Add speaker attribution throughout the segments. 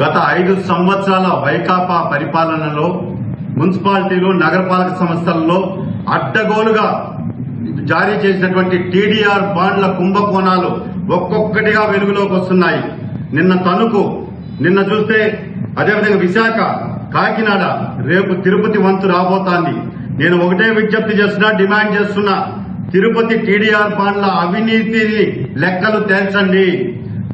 Speaker 1: గత ఐదు సంవత్సరాల వైకాపా పరిపాలనలో మున్సిపాలిటీలు నగరపాలక సంస్థల్లో అడ్డగోలుగా జారీ చేసినటువంటి టీడీఆర్ బాండ్ల కుంభకోణాలు ఒక్కొక్కటిగా వెలుగులోకి వస్తున్నాయి. నిన్న తణుకు నిన్న చూస్తే అదేవిధంగా విశాఖ కాకినాడ రేపు తిరుపతి వంతు రాబోతోంది. నేను ఒకటే విజ్ఞప్తి చేస్తున్నా డిమాండ్ చేస్తున్నా తిరుపతి టీడీఆర్ బాండ్ల అవినీతిని లెక్కలు తేల్చండి.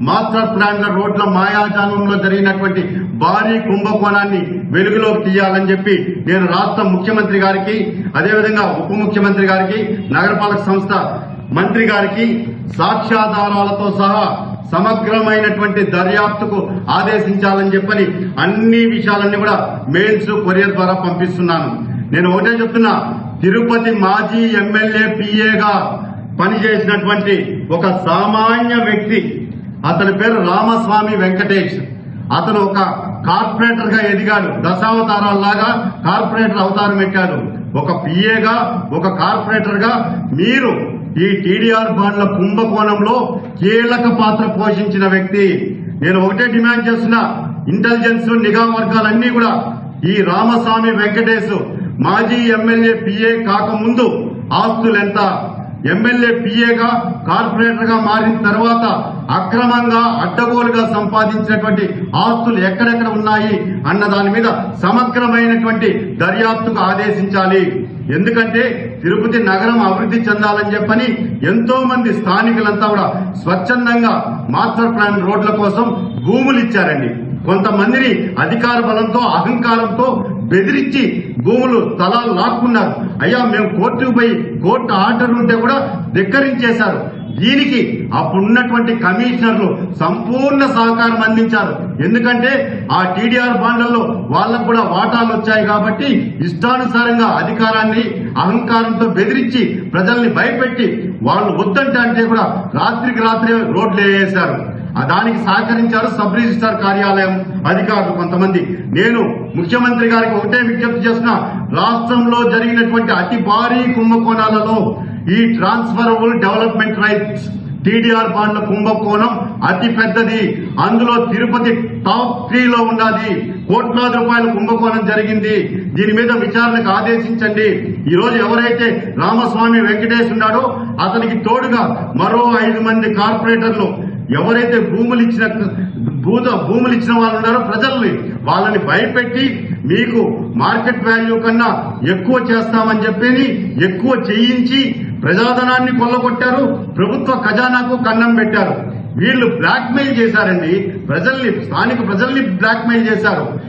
Speaker 1: మాస్టర్ ప్లాన్ల రోడ్ల మాయాజాలంలో జరిగినటువంటి భారీ కుంభకోణాన్ని వెలుగులోకి తీయాలని చెప్పి నేను రాష్ట్ర ముఖ్యమంత్రి గారికి అదేవిధంగా ఉప ముఖ్యమంత్రి గారికి నగరపాలక సంస్థ మంత్రి గారికి సాక్ష్యాధారాలతో సహా సమగ్రమైనటువంటి దర్యాప్తుకు ఆదేశించాలని చెప్పని అన్ని విషయాలన్నీ కూడా మెయిల్స్ కొరియర్ ద్వారా పంపిస్తున్నాను. నేను ఒకటే చెప్తున్నా తిరుపతి మాజీ ఎమ్మెల్యే పిఏగా పనిచేసినటువంటి ఒక సామాన్య వ్యక్తి అతని పేరు రామస్వామి వెంకటేష్. అతను ఒక కార్పొరేటర్గా ఎదిగాడు. దశావతారాల్లాగా కార్పొరేటర్ అవతారం ఎక్కాడు. ఒక పిఏగా ఒక కార్పొరేటర్గా మీరు ఈ టీడీఆర్ బాండ్ల కుంభకోణంలో కీలక పాత్ర పోషించిన వ్యక్తి. నేను ఒకటే డిమాండ్ చేస్తున్నా ఇంటెలిజెన్స్ నిఘా వర్గాలన్నీ కూడా ఈ రామస్వామి వెంకటేష్ మాజీ ఎమ్మెల్యే పిఏ కాకముందు ఆస్తులు ఎంత ఎమ్మెల్యే పిఏగా కార్పొరేటర్గా మారిన తర్వాత అక్రమంగా అడ్డగోలుగా సంపాదించినటువంటి ఆస్తులు ఎక్కడెక్కడ ఉన్నాయి అన్న దాని మీద సమగ్రమైనటువంటి దర్యాప్తుకు ఆదేశించాలి. ఎందుకంటే తిరుపతి నగరం అభివృద్ధి చెందాలని చెప్పని ఎంతో మంది స్థానికులంతా కూడా స్వచ్ఛందంగా మాస్టర్ ప్లాన్ రోడ్ల కోసం భూములు ఇచ్చారండి. కొంతమందిని అధికార బలంతో అహంకారంతో బెదిరించి భూములు స్థలాలు లాక్కున్నారు. అయ్యా మేము కోర్టుకు పోయి కోర్టు ఆర్డర్ ఉంటే కూడా ధిక్కరించేశారు. దీనికి అప్పుడున్నటువంటి కమిషనర్లు సంపూర్ణ సహకారం అందించారు. ఎందుకంటే ఆ టీడీఆర్ బాండ్లలో వాళ్ళకు కూడా వాటాలు వచ్చాయి కాబట్టి ఇష్టానుసారంగా అధికారాన్ని అహంకారంతో బెదిరించి ప్రజల్ని భయపెట్టి వాళ్ళు వద్దంటే అంటే కూడా రాత్రికి రాత్రి రోడ్లు వేసేశారు దానికి సహకరించారు సబ్ రిజిస్టార్ కార్యాలయం అధికారులు కొంతమంది. నేను ముఖ్యమంత్రి గారికి ఒకటే విజ్ఞప్తి చేసిన రాష్ట్రంలో జరిగినటువంటి అతి భారీ కుంభకోణాలలో ఈ ట్రాన్స్ఫరబుల్ డెవలప్మెంట్ రైట్స్ టీడీఆర్ బాండ్ల కుంభకోణం అతి పెద్దది. అందులో తిరుపతి టాప్ త్రీలో ఉన్నది. కోట్లాది రూపాయల కుంభకోణం జరిగింది. దీని మీద విచారణకు ఆదేశించండి. ఈ రోజు ఎవరైతే రామస్వామి వెంకటేష్ ఉన్నాడో అతనికి తోడుగా మరో ఐదు మంది కార్పొరేటర్లు ఎవరైతే భూములు ఇచ్చిన భూత భూములు ఇచ్చిన వాళ్ళు ఉన్నారో ప్రజల్ని వాళ్ళని భయపెట్టి మీకు మార్కెట్ వాల్యూ కన్నా ఎక్కువ చేస్తామని చెప్పి ఎక్కువ చేయించి ప్రజాధనాన్ని కొల్లగొట్టారు ప్రభుత్వ ఖజానాకు కన్నం పెట్టారు. వీళ్ళు బ్లాక్మెయిల్ చేశారండి. ప్రజల్ని స్థానిక ప్రజల్ని బ్లాక్మెయిల్ చేశారు.